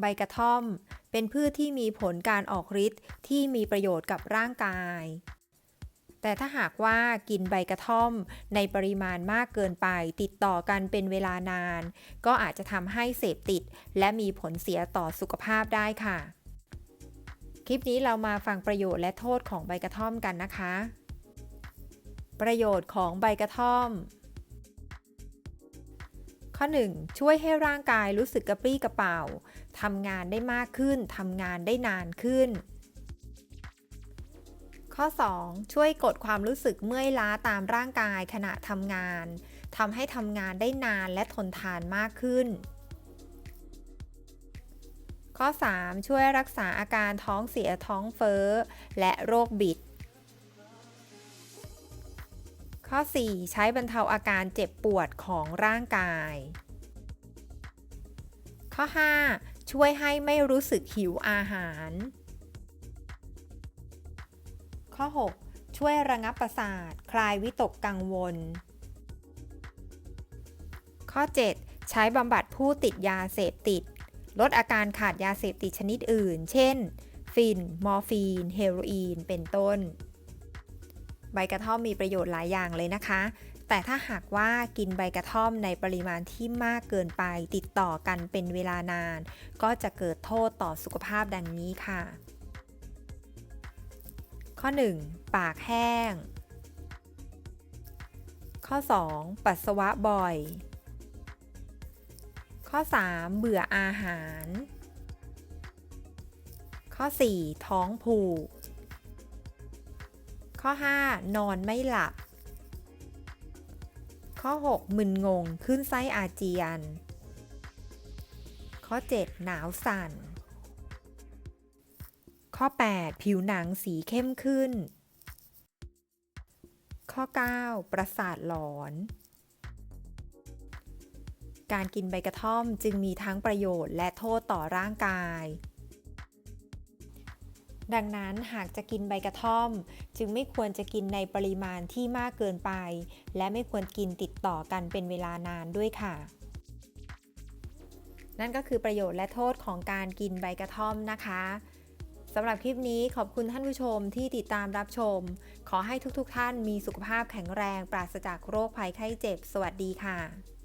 ใบกระท่อม เป็นพืชที่มีผลการออกฤทธิ์ที่มีประโยชน์กับร่างกาย แต่ถ้าหากว่ากินใบกระท่อมในปริมาณมากเกินไป ติดต่อกันเป็นเวลานาน ก็อาจจะทำให้เสพติด และมีผลเสียต่อสุขภาพได้ค่ะ คลิปนี้เรามาฟังประโยชน์และโทษของใบกระท่อมกันนะคะ ประโยชน์ของใบกระท่อม ข้อ 1 ช่วยให้ร่างกายรู้สึกกระปรี้กระเป๋าทำงานได้มากขึ้นทำงานได้นานขึ้น ข้อ 2 ช่วยกดความรู้สึกเมื่อยล้าตามร่างกายขณะทำงานทำให้ทำงานได้นานและทนทานมากขึ้น ข้อ 3 ช่วยรักษาอาการท้องเสียท้องเฟ้อ และโรคบิด ข้อ 4 ใช้บรรเทาอาการเจ็บปวดของร่างกาย ข้อ 5 ช่วยให้ไม่รู้สึกหิวอาหาร ข้อ 6 ช่วยระงับประสาท คลายวิตกกังวล ข้อ 7 ใช้บำบัดผู้ติดยาเสพติด ลดอาการขาดยาเสพติดชนิดอื่น เช่น ฟิน มอร์ฟีน เฮโรอีน เป็นต้น ใบกระท่อมมีประโยชน์หลายอย่างเลยนะคะ แต่ถ้าหากว่ากินใบกระท่อมในปริมาณที่มากเกินไปติดต่อกันเป็นเวลานาน ก็จะเกิดโทษต่อสุขภาพดังนี้ค่ะ ข้อ 1. ปากแห้ง ข้อ 2. ปัสสาวะบ่อย ข้อ 3. เบื่ออาหาร ข้อ 4. ท้องผูก ข้อ 5 นอนไม่หลับ ข้อ 6 มึนงงขึ้นไส้อาเจียน ข้อ 7 หนาวสั่น ข้อ 8 ผิวหนังสีเข้มขึ้น ข้อ 9 ประสาทหลอน การกินใบกระท่อมจึงมีทั้งประโยชน์และโทษต่อร่างกาย ดังนั้นหากจะกินใบกระท่อม จึงไม่ควรจะกินในปริมาณที่มากเกินไป และไม่ควรกินติดต่อกันเป็นเวลานานด้วยค่ะ นั่นก็คือประโยชน์และโทษของการกินใบกระท่อมนะคะสำหรับคลิปนี้ขอบคุณท่านผู้ชมที่ติดตามรับชม ขอให้ทุกๆทท่านมีสุขภาพแข็งแรง ปราศจากโรคภัยไข้เจ็บ สวัสดีค่ะ